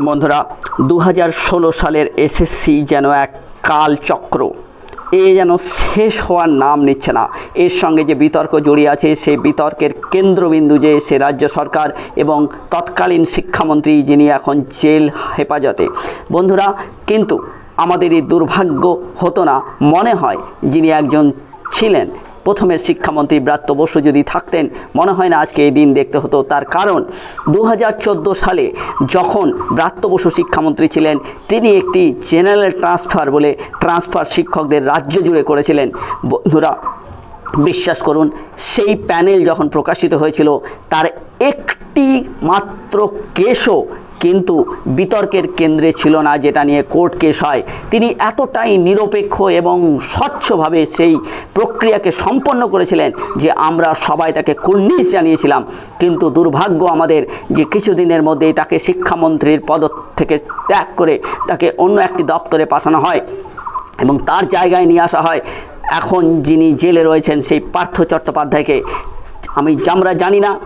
বন্ধুরা দু হাজার ষোলো সালের এসএসসি যেন এক কালচক্র। এ যেন শেষ হওয়ার নাম নিচ্ছে না। এর সঙ্গে যে বিতর্ক জড়িয়ে আছে, সেই বিতর্কের কেন্দ্রবিন্দু যে সে রাজ্য সরকার এবং তৎকালীন শিক্ষামন্ত্রী যিনি এখন জেল হেফাজতে। বন্ধুরা, কিন্তু আমাদের এই দুর্ভাগ্য হতো না। মনে হয় যিনি একজন ছিলেন প্রথমের শিক্ষামন্ত্রী ব্রাত্য বসু যদি থাকতেন, মনে হয় না আজকে এই দিন দেখতে হতো। তার কারণ দু হাজার চোদ্দ সালে যখন ব্রাত্য বসু শিক্ষামন্ত্রী ছিলেন, তিনি একটি জেনারেল ট্রান্সফার বলে ট্রান্সফার শিক্ষকদের রাজ্য জুড়ে করেছিলেন। বন্ধুরা, বিশ্বাস করুন, সেই প্যানেল যখন প্রকাশিত হয়েছিল, তার একটি মাত্র কেসও কিন্তু বিতর্কের কেন্দ্রে ছিল না যেটা নিয়ে কোর্ট কেস হয়। তিনি এতটাই নিরপেক্ষ এবং স্বচ্ছভাবে সেই প্রক্রিয়াকে সম্পন্ন করেছিলেন যে আমরা সবাই তাকে কুর্নিশ জানিয়েছিলাম। কিন্তু দুর্ভাগ্য আমাদের যে কিছুদিনের মধ্যেই তাকে শিক্ষামন্ত্রীর পদ থেকে ত্যাগ করে তাকে অন্য একটি দপ্তরে পাঠানো হয় এবং তার জায়গায় নিয়ে আসা হয়। এখন যিনি জেলে রয়েছেন সেই পার্থ চট্টোপাধ্যায়কে। আমি আমরা জানি না,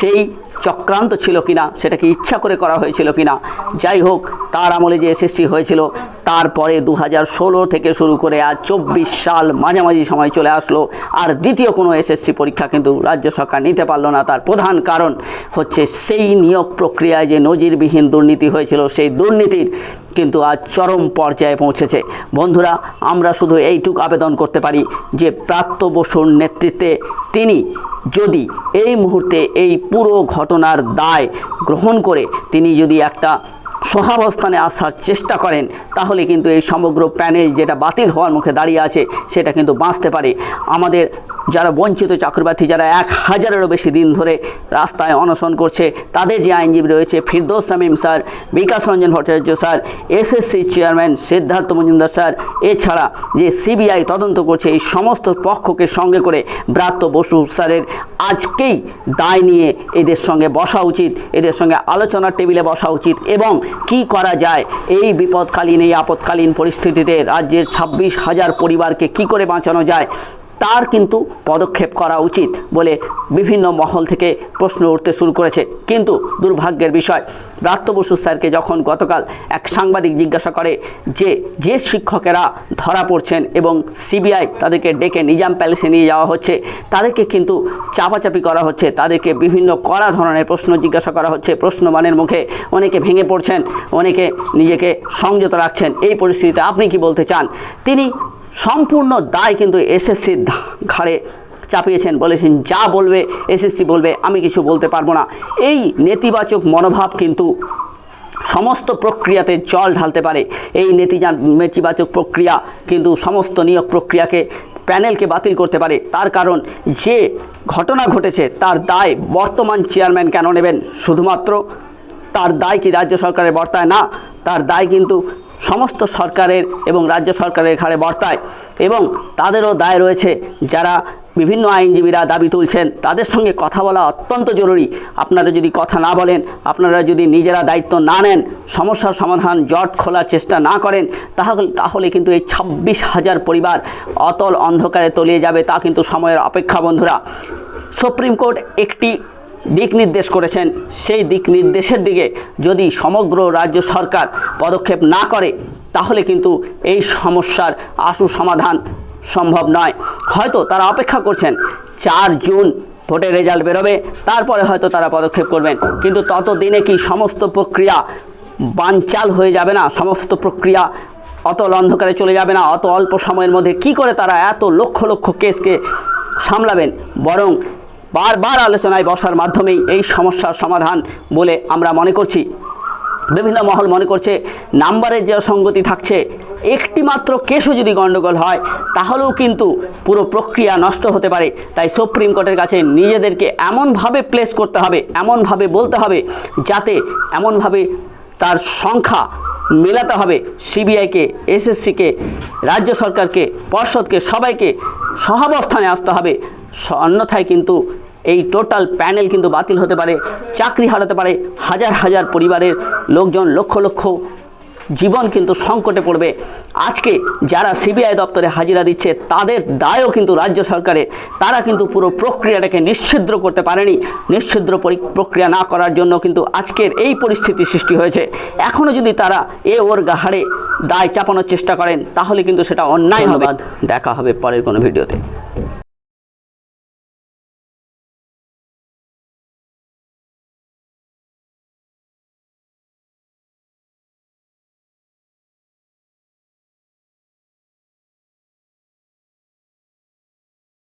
সেই চক্রান্ত ছিল কিনা, সেটাকে ইচ্ছা করে করা হয়েছিল কিনা, যাই হোক, তার আমলে যে এসএসসি হয়েছিল, তারপরে দু হাজার ষোলো থেকে শুরু করে আজ চব্বিশ সাল মাঝামাঝি সময় চলে আসলো, আর দ্বিতীয় কোনো এসএসসি পরীক্ষা কিন্তু রাজ্য সরকার নিতে পারল না। তার প্রধান কারণ হচ্ছে সেই নিয়োগ প্রক্রিয়ায় যে নজিরবিহীন দুর্নীতি হয়েছিল, সেই দুর্নীতির কিন্তু আজ চরম পর্যায়ে পৌঁছেছে। বন্ধুরা, আমরা শুধু এইটুক আবেদন করতে পারি যে প্রাপ্ত বসুর নেতৃত্বে তিনি যদি এই মুহূর্তে এই পুরো ঘটনার দায় গ্রহণ করে তিনি যদি একটা সহাবস্থানে আসার চেষ্টা করেন, তাহলে কিন্তু এই সমগ্র প্যানেল যেটা বাতিল হওয়ার মুখে দাঁড়িয়ে আছে, সেটা কিন্তু বাঁচতে পারে। আমাদের যারা বঞ্চিত চাকরিপ্রার্থী যারা এক হাজারেরও বেশি দিন ধরে রাস্তায় অনশন করছে, তাদের যে আইনজীবী রয়েছে, Firdous Shamim sir, Bikash Ranjan Bhattacharya sir, SSC chairman Siddhartha Majumdar sir, এছাড়া যে সিবিআই তদন্ত করছে, এই সমস্ত পক্ষকে সঙ্গে করে ব্রাত্য বসু স্যারের আজকেই দায় নিয়ে এদের সঙ্গে বসা উচিত, এদের সঙ্গে আলোচনার টেবিলে বসা উচিত এবং কি করা যায়, এই বিপদকালীন, এই আপদকালীন পরিস্থিতিতে রাজ্যের ছাব্বিশ হাজার পরিবারকে কি করে বাঁচানো যায় তার কিন্তু পদক্ষেপ করা উচিত বলে বিভিন্ন মহল থেকে প্রশ্ন উঠতে শুরু করেছে। কিন্তু দুর্ভাগ্যের বিষয় ব্রাত্য বসু স্যারকে যখন গতকাল এক সাংবাদিক জিজ্ঞাসা করে যে যে শিক্ষকেরা ধরা পড়ছেন এবং সিবিআই তাদেরকে ডেকে নিজাম প্যালেসে নিয়ে যাওয়া হচ্ছে, তাদেরকে কিন্তু চাপাচাপি করা হচ্ছে, তাদেরকে বিভিন্ন কড়া ধরনের প্রশ্ন জিজ্ঞাসা করা হচ্ছে প্রশ্নমানের মুখে অনেকে ভেঙে পড়ছেন, অনেকে নিজেকে সংযত রাখছেন। এই পরিস্থিতিতে আপনি কি বলতে চান? তিনি সম্পূর্ণ দায় কিন্তু এসএসসির ঘাড়ে চাপিয়েছেন। বলেছেন, যা বলবে এসএসসি বলবে, আমি কিছু বলতে পারব না। এই নেতিবাচক মনোভাব কিন্তু সমস্ত প্রক্রিয়াতে জল ঢালতে পারে। এই নেতিবাচক প্রক্রিয়া কিন্তু সমস্ত নিয়োগ প্রক্রিয়াকে, প্যানেলকে বাতিল করতে পারে। তার কারণ, যে ঘটনা ঘটেছে, তার দায় বর্তমান চেয়ারম্যান কেন নেবেন? শুধুমাত্র তার দায় কি রাজ্য সরকারের বর্তায় না, তার দায় কিন্তু সমস্ত সরকারের এবং রাজ্য সরকারের ঘাড়ে বর্তায় এবং তাদেরও দায় রয়েছে যারা বিভিন্ন আইনজীবীরা দাবি তুলছেন, তাদের সঙ্গে কথা বলা অত্যন্ত জরুরি। আপনারা যদি কথা না বলেন, আপনারা যদি নিজেরা দায়িত্ব না নেন, সমস্যার সমাধান জট খোলার চেষ্টা না করেন, তাহলে তাহলে কিন্তু এই ছাব্বিশ হাজার পরিবার অতল অন্ধকারে তলিয়ে যাবে, তা কিন্তু সময়ের অপেক্ষা বন্ধুরা। সুপ্রিম কোর্ট একটি দিক নির্দেশ করেছেন। সেই দিক নির্দেশের দিকে যদি সমগ্র রাজ্য সরকার পদক্ষেপ না করে, তাহলে কিন্তু এই সমস্যার আশু সমাধান সম্ভব নয়। হয়তো তারা অপেক্ষা করছেন, চার জুন ভোটের রেজাল্ট বেরোবে, তারপরে হয়তো তারা পদক্ষেপ করবেন। কিন্তু ততদিনে কি সমস্ত প্রক্রিয়া বানচাল হয়ে যাবে না? সমস্ত প্রক্রিয়া অতল অন্ধকারে চলে যাবে না? অত অল্প সময়ের মধ্যে কি করে তারা এত লক্ষ লক্ষ কেসকে সামলাবেন? বরং বারবার আলোচনায় বসার মাধ্যমেই এই সমস্যার সমাধান বলে আমরা মনে করছি। বিভিন্ন মহল মনে করছে নাম্বারের যে অসঙ্গতি থাকছে, একটি মাত্র কেসও যদি গণ্ডগোল হয়, তাহলেও কিন্তু পুরো প্রক্রিয়া নষ্ট হতে পারে। তাই সুপ্রিম কোর্টের কাছে নিজেদেরকে এমনভাবে প্লেস করতে হবে, এমনভাবে বলতে হবে যাতে এমনভাবে তার সংখ্যা মেলাতে হবে। সিবিআইকে, এসএসসিকে, রাজ্য সরকারকে, পর্ষদকে, সবাইকে সহাবস্থানে আসতে হবে। অন্যথায় কিন্তু এই টোটাল প্যানেল কিন্তু বাতিল হতে পারে চাকরি হারাতে পারে হাজার হাজার পরিবারের লোকজন লক্ষ লক্ষ জীবন কিন্তু সংকটে পড়বে। আজকে যারা সিবিআই দপ্তরে হাজিরা দিচ্ছে তাদের দায়ও কিন্তু রাজ্য সরকারের। তারা কিন্তু পুরো প্রক্রিয়াটাকে নিশ্ছিদ্র করতে পারেনি। নিশ্ছিদ্র পরি- প্রক্রিয়া না করার জন্য কিন্তু আজকের এই পরিস্থিতি সৃষ্টি হয়েছে। এখনও যদি তারা এ ওর গাহাড়ে দায় চাপানোর চেষ্টা করেন তাহলে কিন্তু সেটা অন্যায় হবে। দেখা হবে পরের কোনো ভিডিওতে।